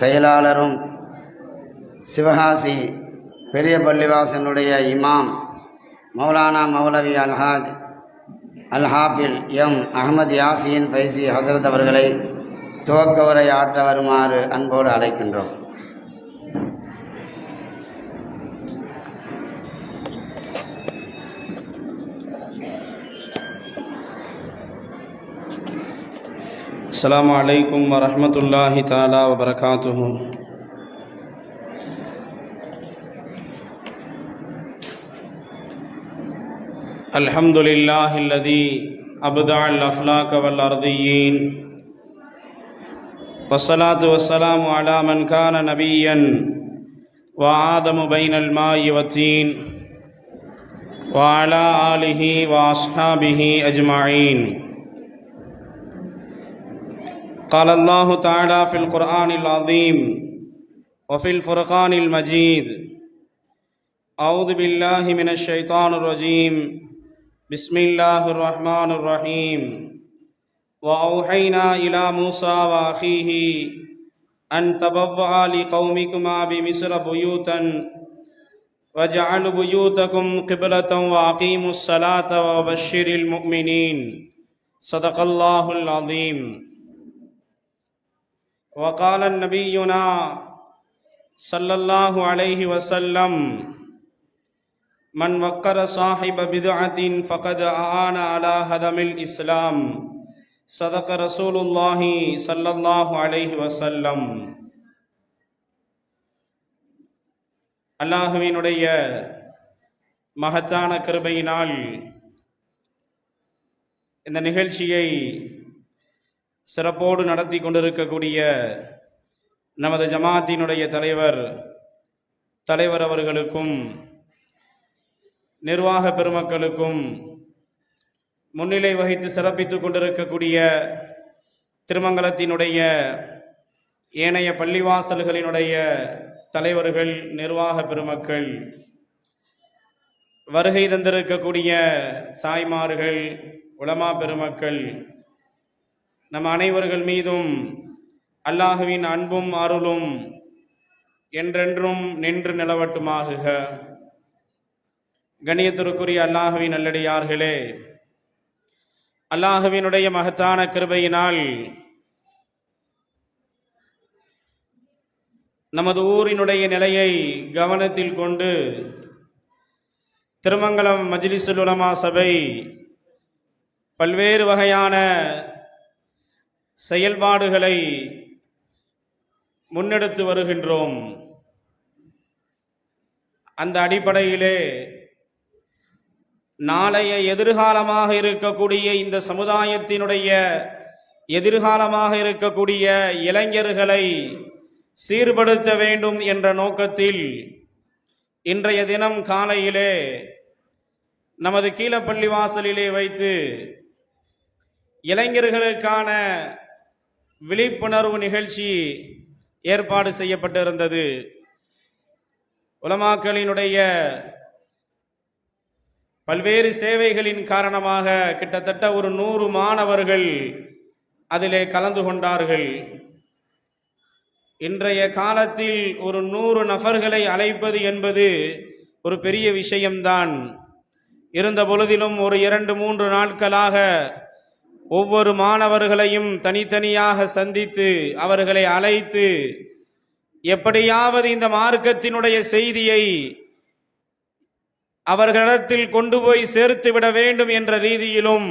செயலாளரும் சிவகாசி பெரிய பள்ளிவாசனுடைய இமாம் மௌலானா மௌலவி அல்ஹாஜ் அல்ஹாஃபில் எம் அகமது யாசியின் பைசி ஹசரத் அவர்களை துவக்க உரை ஆற்ற வருமாறு அன்போடு அழைக்கின்றோம். السلام عليكم ورحمة الله تعالى وبركاته. الحمد لله الذي أبدع الأفلاك والأرضيين. والصلاة والسلام على من كان نبيا وآدم بين الماء والتين وعلى آله وأصحابه أجمعين. قال الله تعالى في القرآن العظيم وفي الفرقان المجيد أعوذ بالله من الشيطان الرجيم بسم الله الرحمن الرحيم. وأوحينا إلى موسى وأخيه أن تبوأ لقومكما بمصر بيوتا واجعلوا بيوتكم قبلة وأقيموا الصلاة وبشر المؤمنين. صدق الله العظيم. وقال نبينا صلى الله عليه وسلم من وقر صاحب بدعة فقد أعان على هدم الإسلام صدق رسول الله صلى الله عليه وسلم அல்லாஹுவினுடைய மகத்தான கிருபையினால் இந்த நிகழ்ச்சியை சிறப்போடு நடத்தி கொண்டிருக்கக்கூடிய நமது ஜமாத்தினுடைய தலைவர் தலைவர் அவர்களுக்கும் நிர்வாக பெருமக்களுக்கும் முன்னிலை வகித்து சிறப்பித்துக் கொண்டிருக்கக்கூடிய திருமங்கலத்தினுடைய ஏனைய பள்ளிவாசல்களினுடைய தலைவர்கள் நிர்வாக பெருமக்கள் வருகை தந்திருக்கக்கூடிய தாய்மார்கள் உலமா பெருமக்கள் நம் அனைவர்கள் மீதும் அல்லாஹுவின் அன்பும் அருளும் என்றென்றும் நின்று நிலவட்டுமாகுக. கணியத்திற்குரிய அல்லாஹுவின் நல்லடியார்களே அல்லாஹுவினுடைய மகத்தான கிருபையினால் நமது ஊரினுடைய நிலையை கவனத்தில் கொண்டு திருமங்கலம் மஜ்லிசுல் உலமா சபை பல்வேறு வகையான செயல்பாடுகளை முன்னெடுத்து வருகின்றோம். அந்த அடிப்படையிலே நாளைய எதிர்காலமாக இருக்கக்கூடிய இந்த சமுதாயத்தினுடைய எதிர்காலமாக இருக்கக்கூடிய இளைஞர்களை சீர்படுத்த வேண்டும் என்ற நோக்கத்தில் இன்றைய தினம் காலையிலே நமது கீழப்பள்ளி வாசலிலே வைத்து இளைஞர்களுக்கான விழிப்புணர்வு நிகழ்ச்சி ஏற்பாடு செய்யப்பட்டிருந்தது. உலமாக்களினுடைய பல்வேறு சேவைகளின் காரணமாக கிட்டத்தட்ட ஒரு நூறு மாணவர்கள் அதிலே கலந்து கொண்டார்கள். இன்றைய காலத்தில் ஒரு நூறு நபர்களை அழைப்பது என்பது ஒரு பெரிய விஷயம்தான். இருந்த பொழுதிலும் ஒரு இரண்டு மூன்று நாட்களாக ஒவ்வொரு மாணவர்களையும் தனித்தனியாக சந்தித்து அவர்களை அழைத்து எப்படியாவது இந்த மார்க்கத்தினுடைய செய்தியை அவர்களிடத்தில் கொண்டு போய் சேர்த்து விட வேண்டும் என்ற ரீதியிலும்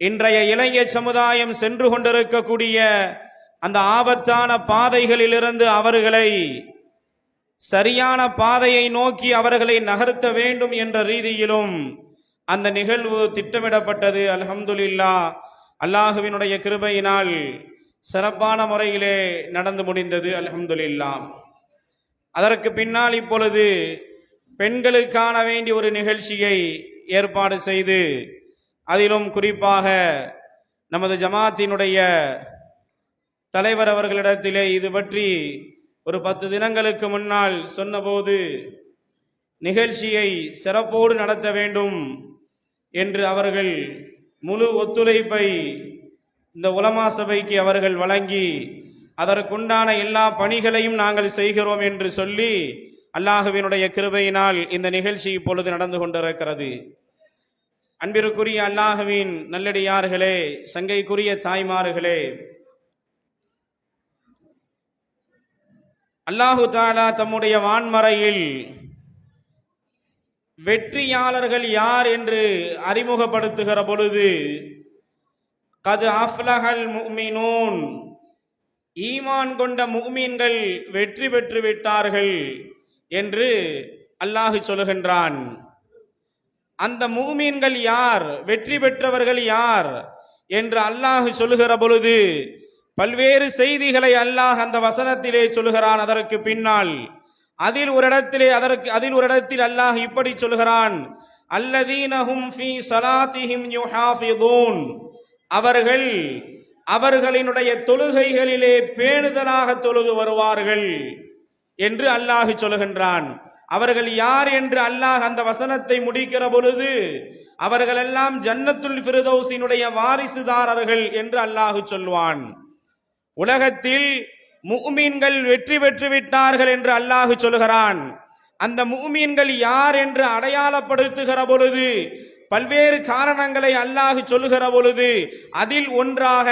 இன்றைய இளைய சமுதாயம் சென்று கொண்டிருக்கக்கூடிய அந்த ஆபத்தான பாதைகளிலிருந்து அவர்களை சரியான பாதையை நோக்கி அவர்களை நகர்த்த வேண்டும் என்ற ரீதியிலும் அந்த நிகழ்வு திட்டமிடப்பட்டது. அல்ஹம்துலில்லா. அல்லாஹுவினுடைய கிருபையினால் சிறப்பான முறையிலே நடந்து முடிந்தது. அல்ஹம்துலில்லா. அதற்கு பின்னால் இப்பொழுது பெண்களுக்கான வேண்டிய ஒரு நிகழ்ச்சியை ஏற்பாடு செய்து அதிலும் குறிப்பாக நமது ஜமாத்தினுடைய தலைவர் அவர்களிடத்திலே இது பற்றி ஒரு பத்து தினங்களுக்கு முன்னால் சொன்னபோது நிகழ்ச்சியை சிறப்போடு நடத்த வேண்டும். என்று அவர்கள் முழு ஒத்துழைப்பை இந்த உலமா சபைக்கு அவர்கள் வழங்கி அதற்குண்டான எல்லா பணிகளையும் நாங்கள் செய்கிறோம் என்று சொல்லி அல்லாஹுவினுடைய கிருபையினால் இந்த நிகழ்ச்சி இப்பொழுது நடந்து கொண்டிருக்கிறது. அன்பிற்குரிய அல்லாஹுவின் நல்லடியார்களே சங்கைக்குரிய தாய்மார்களே அல்லாஹு தாலா தம்முடைய வான்மறையில் வெற்றியாளர்கள் யார் என்று அறிமுகப்படுத்துகிற பொழுது கது அஃப்லஹல் முக்மினூன் ஈமான் கொண்ட முக்மீன்கள் வெற்றி பெற்று விட்டார்கள் என்று அல்லாஹு சொல்லுகின்றான். அந்த முஃமின்கள் யார்? வெற்றி பெற்றவர்கள் யார்? என்று அல்லாஹு சொல்லுகிற பொழுது பல்வேறு செய்திகளை அல்லாஹ் அந்த வசனத்திலே சொல்லுகிறான். அதற்கு பின்னால் அதில் ஒரு இடத்திலே அதற்கு அதில் ஒரு இடத்தில் அல்லாஹ் இப்படி சொல்கிறான் அல்லதீனஹும் ஃபி சலாத்திஹிம் யுஹாஃபிதூன். அவர்கள் அவர்களினுடைய தொழுகைகளிலே பேணுதலாக தொழுது வருவார்கள் என்று அல்லாஹ் சொல்லுகின்றான். அவர்கள் யார் என்று அல்லாஹ் அந்த வசனத்தை முடிக்கிற பொழுது அவர்களெல்லாம் ஜன்னத்துல் ஃபிர்தௌஸினுடைய வாரிசுதாரர்கள் என்று அல்லாஹ் சொல்வான். உலகத்தில் முஃமின்கள் வெற்றி பெற்று விட்டார்கள் என்று அல்லாஹ் சொல்கிறான் அந்த முஃமின்கள் யார் என்று அடையாளப்படுத்துகிற பொழுது பல்வேறு காரணங்களை அல்லாஹ் சொல்லுகிற பொழுது அதில் ஒன்றாக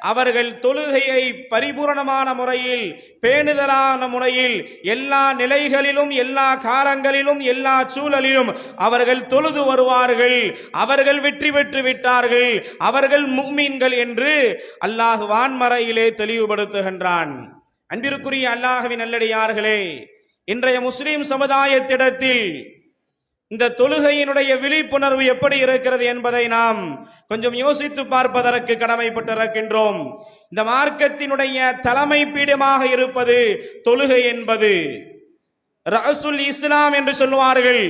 அவர்கள் தொழுகையை பரிபூரணமான முறையில் பேணுதலான முறையில் எல்லா நிலைகளிலும் எல்லா காலங்களிலும் எல்லா சூழலிலும் அவர்கள் தொழுது வருவார்கள். அவர்கள் வெற்றி பெற்று விட்டார்கள். அவர்கள் முக்மீன்கள் என்று அல்லாஹ் வான்மறையிலே தெளிவுபடுத்துகின்றான். அன்பிற்குரிய அல்லாஹவின் நல்லடியார்களே இன்றைய முஸ்லிம் சமுதாயத்திடத்தில் இந்த தொழுகையினுடைய விழிப்புணர்வு எப்படி இருக்கிறது என்பதை நாம் கொஞ்சம் யோசித்து பார்ப்பதற்கு கடமைப்பட்டிருக்கின்றோம். இந்த மார்க்கத்தினுடைய தலைமை பீடமாக இருப்பது தொழுகை என்பது. ரசுல் இஸ்லாம் என்று சொல்லுவார்கள்.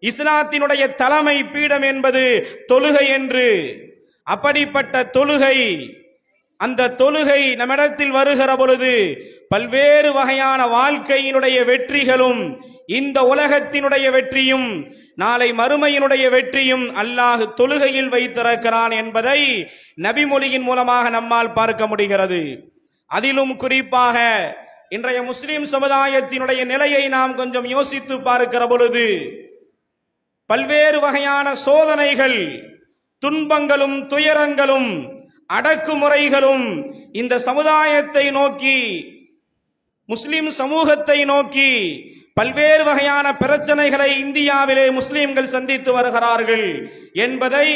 இஸ்லாத்தினுடைய தலைமை பீடம் என்பது தொழுகை என்று. அப்படிப்பட்ட தொழுகை அந்த தொழுகை நம்மிடத்தில் வருகிற பொழுது பல்வேறு வகையான வாழ்க்கையினுடைய வெற்றிகளும் இந்த உலகத்தினுடைய வெற்றியும் நாளை மறுமையினுடைய வெற்றியும் அல்லாஹ் தொழுகையில் வைத்திருக்கிறான் என்பதை நபிமொழியின் மூலமாக நம்மால் பார்க்க முடிகிறது. அதிலும் குறிப்பாக இன்றைய முஸ்லிம் சமுதாயத்தினுடைய நிலையை நாம் கொஞ்சம் யோசித்து பார்க்கிற பொழுது பல்வேறு வகையான சோதனைகள் துன்பங்களும் துயரங்களும் அடக்குமுறைகளும் இந்த சமுதாயத்தை நோக்கி முஸ்லிம் சமூகத்தை நோக்கி பல்வேறு வகையான பிரச்சனைகளை இந்தியாவிலே முஸ்லிம்கள் சந்தித்து வருகிறார்கள் என்பதை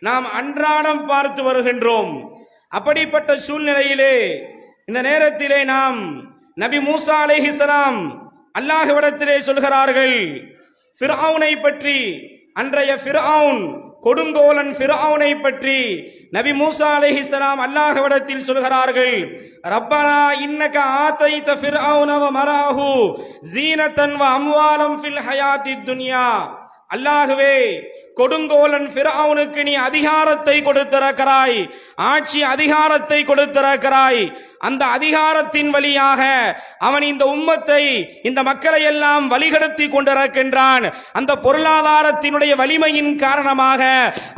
நாம் அன்றாடம் பார்த்து வருகின்றோம். அப்படிப்பட்ட சூழ்நிலையிலே இந்த நேரத்திலே நாம் நபி மூசா அலைஹிஸ்ஸலாம் அல்லாஹ்விடத்திலே சொல்கிறார்கள் ஃபிர்அவுனை பற்றி அன்றைய ஃபிர்அவுன் கொடுங்கோலன் ஃபிரௌனை பற்றி நபி மூசா அலைஹிஸ்லாம் அல்லாஹ்விடத்தில் சொல்கிறார்கள். ரப்பனா இன்னக ஆதைத ஃபிர்அவுன வ மராஹு ஜீனத்தன் வ அம்வாலம் ஃபில் ஹயாத்தி துன்யா. அல்லாஹ்வே கொடுங்கோலன் ஃபிர்அவுனுக்கு நீ அதிகாரத்தை கொடுத்திருக்கிறாய். ஆட்சி அதிகாரத்தை கொடுத்திருக்கிறாய். அந்த அதிகாரத்தின் வழியாக அவன் இந்த உம்மத்தை இந்த மக்களை எல்லாம் வழிகடத்தி கொண்டிருக்கின்றான். அந்த பொருளாதாரத்தினுடைய வலிமையின் காரணமாக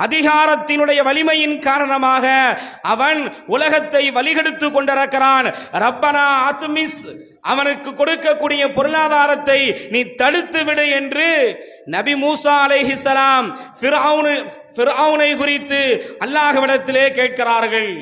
அதிகாரத்தினுடைய வலிமையின் காரணமாக அவன் உலகத்தை வழிகெடுத்து கொண்டிருக்கிறான். ரப்பனா ஆத்மிஸ் அவனுக்கு கொடுக்கக்கூடிய பொருளாதாரத்தை நீ தடுத்து விடு என்று நபி மூசா அலைஹிசலாம் ஃபிர்அவுனை குறித்து அல்லாஹ்விடத்திலே கேட்கிறார்கள்.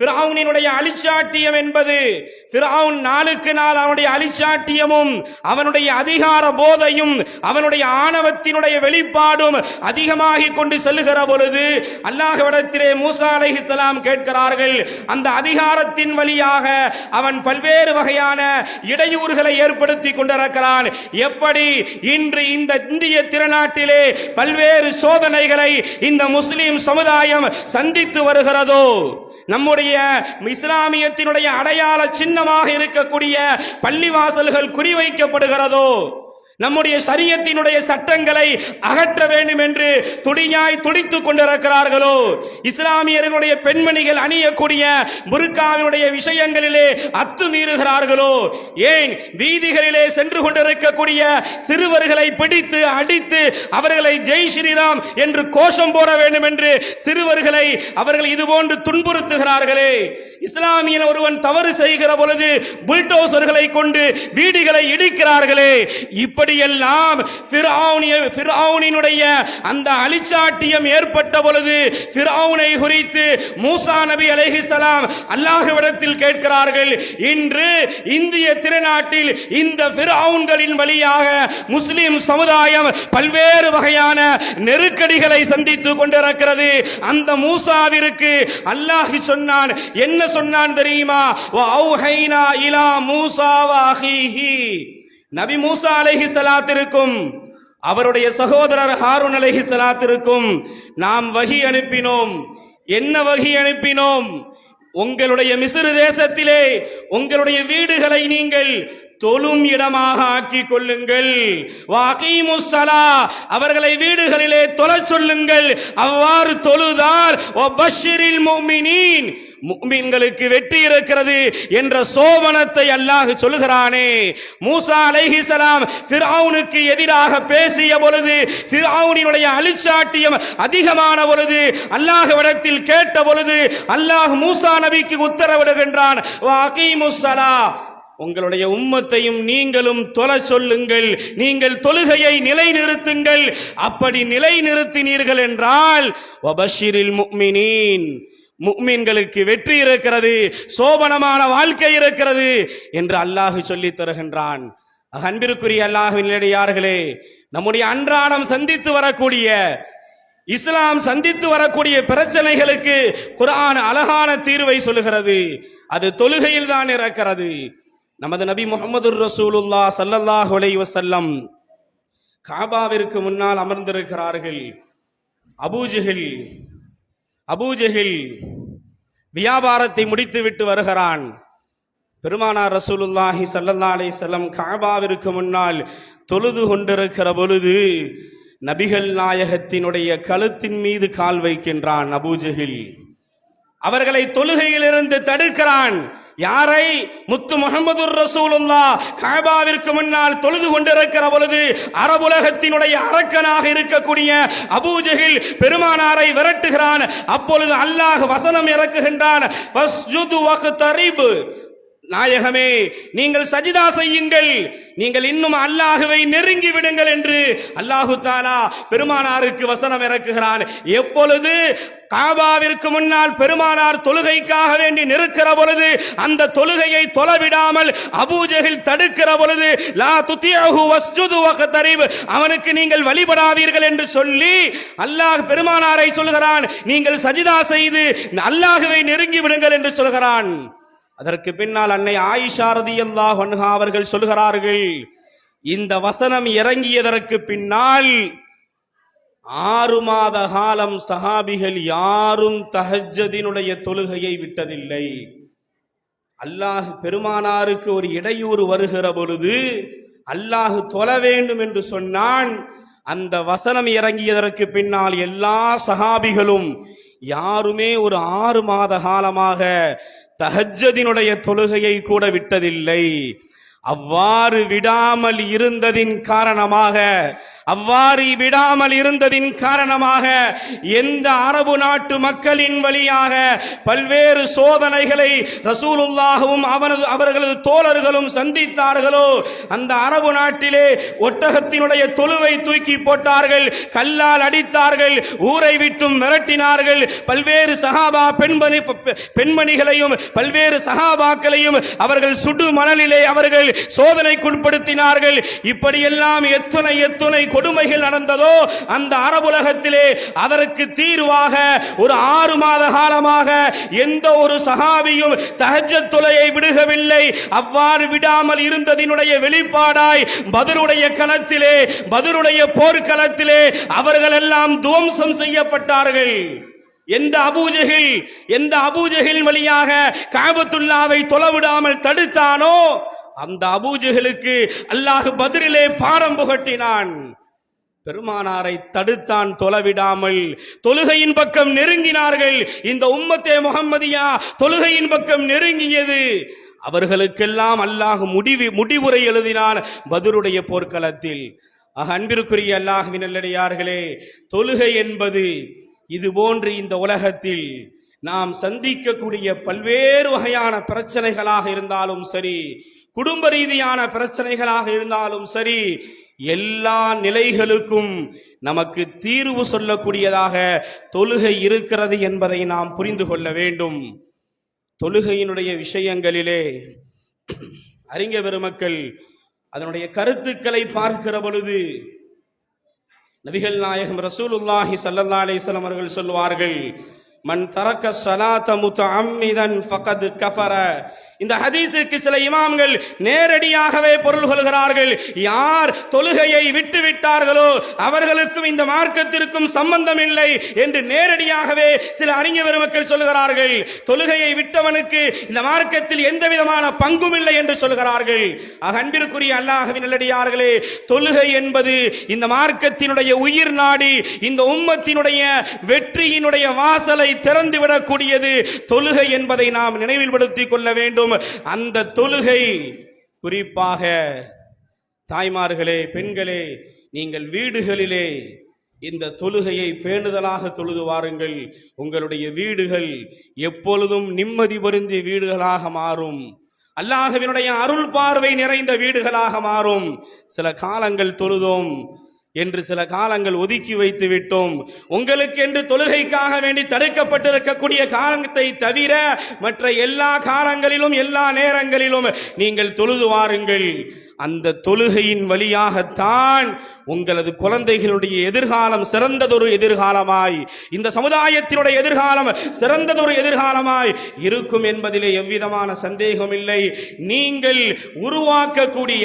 பிராவுனினுடைய அழிச்சாட்டியம் என்பது பிராவுன் நாளுக்கு நாள் அவனுடைய அழிச்சாட்டியமும் அவனுடைய அதிகார போதையும் அவனுடைய ஆணவத்தினுடைய வெளிப்பாடும் அதிகமாகிக் கொண்டு செல்லுகிற பொழுது அல்லாஹ்விடத்திலே மூசா அலைஹிஸ்ஸலாம் கேட்கிறார்கள் அந்த அதிகாரத்தின் வழியாக அவன் பல்வேறு வகையான இடையூறுகளை ஏற்படுத்தி கொண்டிருக்கிறான். எப்படி? இன்று இந்த இந்திய திருநாட்டிலே பல்வேறு சோதனைகளை இந்த முஸ்லிம் சமுதாயம் சந்தித்து வருகிறதோ? நம்முடைய இஸ்லாமியத்தினுடைய அடையாள சின்னமாக இருக்கக்கூடிய பள்ளிவாசல்கள் குறிவைக்கப்படுகிறதோ நம்முடைய சரியத்தினுடைய சட்டங்களை அகற்ற வேண்டும் என்று துடியாய் துடித்துக் கொண்டிருக்கிறார்களோ? இஸ்லாமியர்களுடைய பெண்மணிகள் அணியக்கூடிய முருக்காவினுடைய விஷயங்களிலே அத்துமீறுகிறார்களோ? ஏன்? வீதிகளிலே சென்று கொண்டிருக்கக்கூடிய சிறுவர்களை பிடித்து அடித்து அவர்களை ஜெய் ஸ்ரீராம் என்று கோஷம் போட வேண்டும் என்று சிறுவர்களை அவர்கள் இதுபோன்று துன்புறுத்துகிறார்களே. இஸ்லாமியன் ஒருவன் தவறு செய்கிற பொழுது புல்டோசர்களை கொண்டு வீடுகளை இடிக்கிறார்களே. இப்ப ஃபிர்அவுனிய- அந்த அழிச்சாட்டியம் ஏற்பட்ட பொழுது ஃபிர்அவுனை குறித்து மூசா நபி அலைஹிஸ்ஸலாம் அல்லாஹ்விடத்தில் கேட்கிறார்கள். இன்று இந்திய திருநாட்டில் இந்த ஃபிர்அவுன்களின் வழியாக முஸ்லிம் சமுதாயம் பல்வேறு வகையான நெருக்கடிகளை சந்தித்துக் கொண்டிருக்கிறது. அந்த மூசாவிற்கு அல்லாஹ் சொன்னான் என்ன சொன்னான் தெரியுமா? இலா மூசாவாகி நபி மூசா அலைஹி சலாத்திற்கும் அவருடைய சகோதரர் ஹாரூன் அலைஹி சலாத்திற்கும் நாம் வகி அனுப்பினோம். என்ன வகி அனுப்பினோம்? உங்களுடைய மிசிறு தேசத்திலே உங்களுடைய வீடுகளை நீங்கள் தொழும் இடமாக ஆக்கிக் கொள்ளுங்கள். வாகீமுஸ் அவர்களை வீடுகளிலே தொலை சொல்லுங்கள். அவ்வாறு தொழுதார் ஒபஷிரில் முஃமினீன் முக்மீன்களுக்கு வெற்றி இருக்கிறது என்ற சோபனத்தை அல்லாஹ் சொல்லுகிறானே. மூசா அலைஹிசலாம் ஃபிர்அவுனுக்கு எதிராக பேசிய பொழுது ஃபிர்அவுனினுடைய அழிச்சாட்டியம் அதிகமான பொழுது அல்லாஹ்விடத்தில் கேட்ட பொழுது அல்லாஹ் மூசா நபிக்கு உத்தரவிடுகின்றான் உங்களுடைய உம்மத்தையும் நீங்களும் தொலை சொல்லுங்கள் நீங்கள் தொழுகையை நிலைநிறுத்துங்கள். அப்படி நிலைநிறுத்தினீர்கள் என்றால் வபஷிரில் முக்மினீன். முக்மீன்களுக்கு வெற்றி இருக்கிறது சோபனமான வாழ்க்கை இருக்கிறது என்று அல்லாஹு சொல்லி தருகின்றான். அன்பிற்குரிய அல்லாஹ்வின் நம்முடைய அன்றாடம் சந்தித்து வரக்கூடிய இஸ்லாம் சந்தித்து வரக்கூடிய பிரச்சனைகளுக்கு குரான் அழகான தீர்வை சொல்லுகிறது. அது தொழுகையில் தான் இருக்கிறது நமது நபி முகமது ரசூலுல்லா சல்லல்லாஹ் அலைஹி செல்லம் காபாவிற்கு முன்னால் அமர்ந்திருக்கிறார்கள். அபூஜுகள் அபூஜஹில் வியாபாரத்தை முடித்துவிட்டு வருகிறான். பெருமானார் ரசூலுல்லாஹி சல்லல்லா அலைஹி செல்லம் காபாவிற்கு முன்னால் தொழுது கொண்டிருக்கிற பொழுது நபிகள் நாயகத்தினுடைய கழுத்தின் மீது கால் வைக்கின்றான் அபூஜஹில் அவர்களை தொழுகையிலிருந்து தடுக்கிறான். யாரை? முத்து முகமது ரசூலுல்லா காபாவிற்கு முன்னால் தொழுது கொண்டிருக்கிற பொழுது அரபுலகத்தினுடைய அரக்கனாக இருக்கக்கூடிய அபூஜகில் பெருமானாரை விரட்டுகிறான். அப்பொழுது அல்லாஹ் வசனம் இறக்குகின்றான். வஸ்ஜுது நாயகமே நீங்கள் சஜிதா செய்யுங்கள். நீங்கள் இன்னும் அல்லாஹுவை நெருங்கி விடுங்கள் என்று அல்லாஹு தாலா பெருமானாருக்கு வசனம் இறக்குகிறான். எப்பொழுது காபாவிற்கு முன்னால் பெருமானார் தொழுகைக்காக வேண்டி நிற்கிற பொழுது அந்த தொழுகையை தொலைவிடாமல் அபூஜகில் தடுக்கிற பொழுது லா துத்தியஹு வஸ்ஜுது வக்தரிப். அவனுக்கு நீங்கள் வழிபடாதீர்கள் என்று சொல்லி அல்லாஹ் பெருமானாரை சொல்கிறான். நீங்கள் சஜிதா செய்து அல்லாஹுவை நெருங்கி விடுங்கள் என்று சொல்கிறான். அதற்கு பின்னால் அன்னை ஆயிஷாரதி ரதியல்லாஹு அன்ஹா அவர்கள் சொல்கிறார்கள் இந்த வசனம் இறங்கியதற்கு பின்னால் ஆறு மாத காலம் சஹாபிகள் யாரும் தஹஜதினுடைய தொழுகையை விட்டதில்லை. அல்லாஹ் பெருமானாருக்கு ஒரு இடையூறு வருகிற பொழுது அல்லாஹ் தொழ வேண்டும் என்று சொன்னான். அந்த வசனம் இறங்கியதற்கு பின்னால் எல்லா சகாபிகளும் யாருமே ஒரு ஆறு மாத காலமாக தஹஜதினுடைய தொழுகையை கூட விட்டதில்லை. அவ்வாறு விடாமல் இருந்ததின் காரணமாக அவ்வாறு விடாமல் இருந்ததின் காரணமாக எந்த அரபு நாட்டு மக்களின் வழியாக பல்வேறு சோதனைகளை ரசூலுல்லாகவும் அவனது அவர்களது தோழர்களும் சந்தித்தார்களோ அந்த அரபு நாட்டிலே ஒட்டகத்தினுடைய தொழுவை தூக்கி போட்டார்கள் கல்லால் அடித்தார்கள் ஊரை விட்டும் மிரட்டினார்கள் பல்வேறு சகாபா பெண்மணி பெண்மணிகளையும் பல்வேறு சகாபாக்களையும் அவர்கள் சுடு மணலிலே அவர்கள் சோதனைக்குட்படுத்தினார்கள். இப்படியெல்லாம் எத்துணை எத்துணை கொடுமைகள் நடந்ததோ அந்த அரபுலகத்திலே அதற்கு தீர்வாக ஒரு ஆறு மாத காலமாக எந்த ஒரு சகாவியும் தகஜ தொலையை விடுகவில்லை. அவ்வாறு விடாமல் இருந்ததினுடைய வெளிப்பாடாய் பதருடைய களத்திலே பதருடைய போர்க்களத்திலே அவர்கள் எல்லாம் துவம்சம் செய்யப்பட்டார்கள். எந்த அபூஜகில் எந்த அபூஜகில் வழியாக காபத்துல்லாவை தொலைவிடாமல் தடுத்தானோ அந்த அபூஜகளுக்கு அல்லாஹ் பதிரிலே பாரம் புகட்டினான். பெருமானாரை தடுத்தான் தொலைவிடாமல் தொழுகையின் பக்கம் நெருங்கினார்கள். இந்த உம்மத்தே முகம்மதியா தொழுகையின் பக்கம் நெருங்கியது. அவர்களுக்கெல்லாம் அல்லாஹ் முடிவு முடிவுரை எழுதினான் பதுருடைய போர்க்களத்தில். ஆக அன்பிற்குரிய அல்லாஹுவின் நல்லடியார்களே தொழுகை என்பது இது போன்று இந்த உலகத்தில் நாம் சந்திக்கக்கூடிய பல்வேறு வகையான பிரச்சனைகளாக இருந்தாலும் சரி குடும்ப ரீதியான பிரச்சனைகளாக இருந்தாலும் சரி எல்லா நிலைகளுக்கும் நமக்கு தீர்வு சொல்லக்கூடியதாக தொழுகை இருக்கிறது என்பதை நாம் புரிந்து கொள்ள வேண்டும். தொழுகையினுடைய விஷயங்களிலே அறிஞ பெருமக்கள் அதனுடைய கருத்துக்களை பார்க்கிற பொழுது நபிகள் நாயகம் ரசூலுல்லாஹி சல்லல்லா அலைஹி அவர்கள் சொல்வார்கள் மன் தரக்க சலாத்த முத்த அம்மிதன் ஃபகத் கஃபர இந்த ஹதீஸுக்கு சில இமாம்கள் நேரடியாகவே பொருள் கொள்கிறார்கள். யார் தொழுகையை விட்டு விட்டார்களோ அவர்களுக்கும் இந்த மார்க்கத்திற்கும் சம்பந்தம் இல்லை என்று நேரடியாகவே சில அறிஞர் பெருமக்கள் சொல்கிறார்கள் தொழுகையை விட்டவனுக்கு இந்த மார்க்கத்தில் எந்த விதமான பங்கும் இல்லை என்று சொல்கிறார்கள் ஆக அன்பிற்குரிய அல்லாஹவின் நல்லடியார்களே தொழுகை என்பது இந்த மார்க்கத்தினுடைய உயிர் நாடி இந்த உம்மத்தினுடைய வெற்றியினுடைய வாசலை திறந்துவிடக்கூடியது. தொழுகை என்பதை நாம் நினைவில் படுத்திக் கொள்ள வேண்டும். அந்த தொழுகை. குறிப்பாக தாய்மார்களே பெண்களே நீங்கள் வீடுகளிலே இந்த தொழுகையை பேணுதலாக தொழுது வாருங்கள் உங்களுடைய வீடுகள் எப்பொழுதும் நிம்மதி பொருந்திய வீடுகளாக மாறும். அல்லாஹவினுடைய அருள் பார்வை நிறைந்த வீடுகளாக மாறும். சில காலங்கள் தொழுதோம். என்று சில காலங்கள் ஒதுக்கி வைத்து விட்டோம். உங்களுக்கு என்று தொழுகைக்காக வேண்டி தடுக்கப்பட்டிருக்கக்கூடிய காலத்தை தவிர மற்ற எல்லா காலங்களிலும் எல்லா நேரங்களிலும் நீங்கள் தொழுது வாருங்கள். அந்த தொழுகையின் வழியாகத்தான் உங்களது குழந்தைகளுடைய எதிர்காலம் சிறந்ததொரு எதிர்காலமாய் இந்த சமுதாயத்தினுடைய எதிர்காலம் சிறந்ததொரு எதிர்காலமாய் இருக்கும் என்பதிலே எவ்விதமான சந்தேகம் இல்லை நீங்கள் உருவாக்கக்கூடிய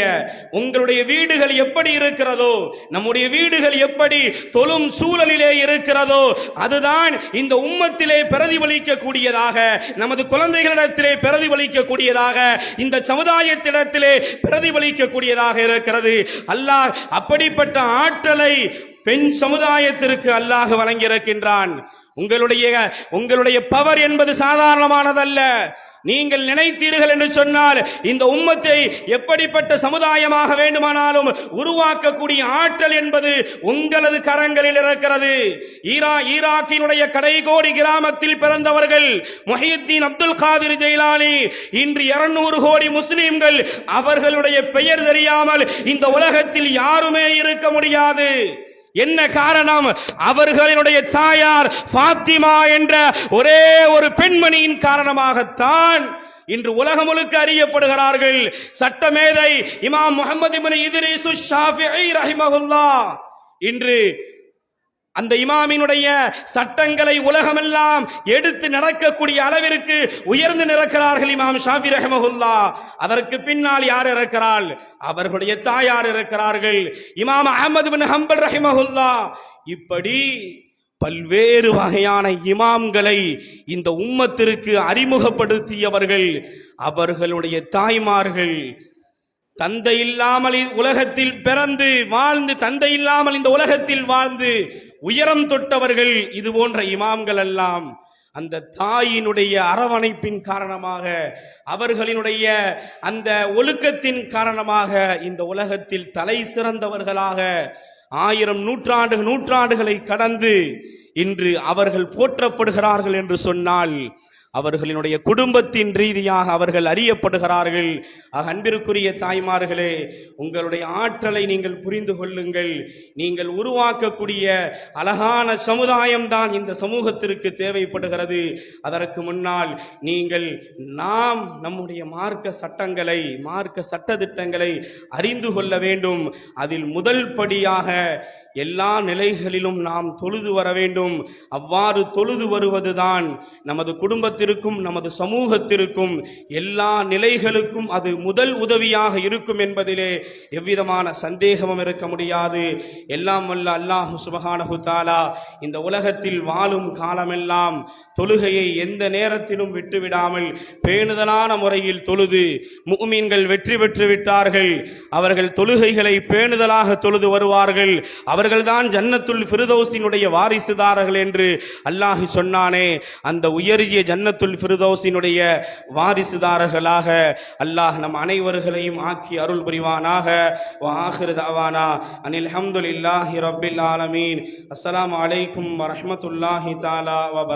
உங்களுடைய வீடுகள் எப்படி இருக்கிறதோ நம்முடைய வீடுகள் எப்படி தொழும் சூழலிலே இருக்கிறதோ அதுதான் இந்த உம்மத்திலே பிரதிபலிக்கக்கூடியதாக நமது குழந்தைகளிடத்திலே பிரதிபலிக்கக்கூடியதாக இந்த சமுதாயத்திடத்திலே கூடியதாக இருக்கிறது. அல்லாஹ் அப்படிப்பட்ட ஆற்றலை பெண் சமுதாயத்திற்கு அல்லாஹ் வழங்கியிருக்கின்றான். உங்களுடைய உங்களுடைய பவர் என்பது சாதாரணமானதல்ல. நீங்கள் நினைத்தீர்கள் என்று சொன்னால் இந்த உம்மத்தை எப்படிப்பட்ட சமுதாயமாக வேண்டுமானாலும் உருவாக்கக்கூடிய ஆற்றல் என்பது உங்களது கரங்களில் இருக்கிறது. ஈரா ஈராக்கினுடைய கடைகோடி கிராமத்தில் பிறந்தவர்கள் முஹியுத்தீன் அப்துல் காதிர் ஜெயிலானி இன்று இருநூறு கோடி முஸ்லிம்கள் அவர்களுடைய பெயர் தெரியாமல் இந்த உலகத்தில் யாருமே இருக்க முடியாது. என்ன காரணம்? அவர்களினுடைய தாயார் ஃபாத்திமா என்ற ஒரே ஒரு பெண்மணியின் காரணமாகத்தான் இன்று உலகம் முழுக்க அறியப்படுகிறார்கள். சட்டமேதை இமாம் முகமது இப்னு இத்ரீசு ஷாஃபிஈ இன்று அந்த இமாமினுடைய சட்டங்களை உலகமெல்லாம் எடுத்து நடக்கக்கூடிய அளவிற்கு உயர்ந்து நிறக்கிறார்கள் இமாம் ஷாஃபி ரஹமஹுல்லா. அதற்கு பின்னால் யார் இருக்கிறாள்? அவர்களுடைய தாயார் இருக்கிறார்கள். இமாம் அகமது பின் ஹம்பல் ரஹிமஹுல்லா. இப்படி பல்வேறு வகையான இமாம்களை இந்த உம்மத்திற்கு அறிமுகப்படுத்தியவர்கள் அவர்களுடைய தாய்மார்கள் தந்தை இல்லாமல் உலகத்தில் பிறந்து வாழ்ந்து தந்தை இல்லாமல் இந்த உலகத்தில் வாழ்ந்து உயரம் தொட்டவர்கள் இது போன்ற இமாம்கள் எல்லாம் அந்த தாயினுடைய அரவணைப்பின் காரணமாக அவர்களினுடைய அந்த ஒழுக்கத்தின் காரணமாக இந்த உலகத்தில் தலை சிறந்தவர்களாக ஆயிரம் நூற்றாண்டு நூற்றாண்டுகளை கடந்து இன்று அவர்கள் போற்றப்படுகிறார்கள் என்று சொன்னால் அவர்களினுடைய குடும்பத்தின் ரீதியாக அவர்கள் அறியப்படுகிறார்கள். ஆக அன்பிற்குரிய தாய்மார்களே உங்களுடைய ஆற்றலை நீங்கள் புரிந்து கொள்ளுங்கள். நீங்கள் உருவாக்கக்கூடிய அழகான சமுதாயம் தான் இந்த சமூகத்திற்கு தேவைப்படுகிறது. அதற்கு முன்னால் நீங்கள் நாம் நம்முடைய மார்க்க சட்டங்களை மார்க்க சட்டதிட்டங்களை அறிந்து கொள்ள வேண்டும். அதில் முதல் படியாக எல்லா நிலைகளிலும் நாம் தொழுது வர வேண்டும். அவ்வாறு தொழுது வருவதுதான் நமது குடும்பத்திற்கும் நமது சமூகத்திற்கும் எல்லா நிலைகளுக்கும் அது முதல் உதவியாக இருக்கும் என்பதிலே எவ்விதமான சந்தேகமும் இருக்க முடியாது. எல்லாம் வல்ல அல்லாஹு சுபஹானஹு தஆலா இந்த உலகத்தில் வாழும் காலமெல்லாம் தொழுகையை எந்த நேரத்திலும் விட்டுவிடாமல் பேணுதலான முறையில் தொழுது முஃமின்கள் வெற்றி பெற்று விட்டார்கள். அவர்கள் தொழுகைகளை பேணுதலாக தொழுது வருவார்கள். அவர்கள்தான் ஜன்னத்துல் ஃபிருதோசினுடைய வாரிசுதாரர்கள் என்று அல்லாஹி சொன்னானே. அந்த உயரிய ஜன்னத்துல் ஃபிருதோசினுடைய வாரிசுதாரர்களாக அல்லாஹ் நம் அனைவர்களையும் ஆக்கி அருள் புரிவானாக. வாஹிருதாவானா அனில் ஹம்துலில்லாஹி ரபில் ஆலமீன். அஸ்லாம் அலைக்கும் வரமத்துல்லாஹி தாலா வ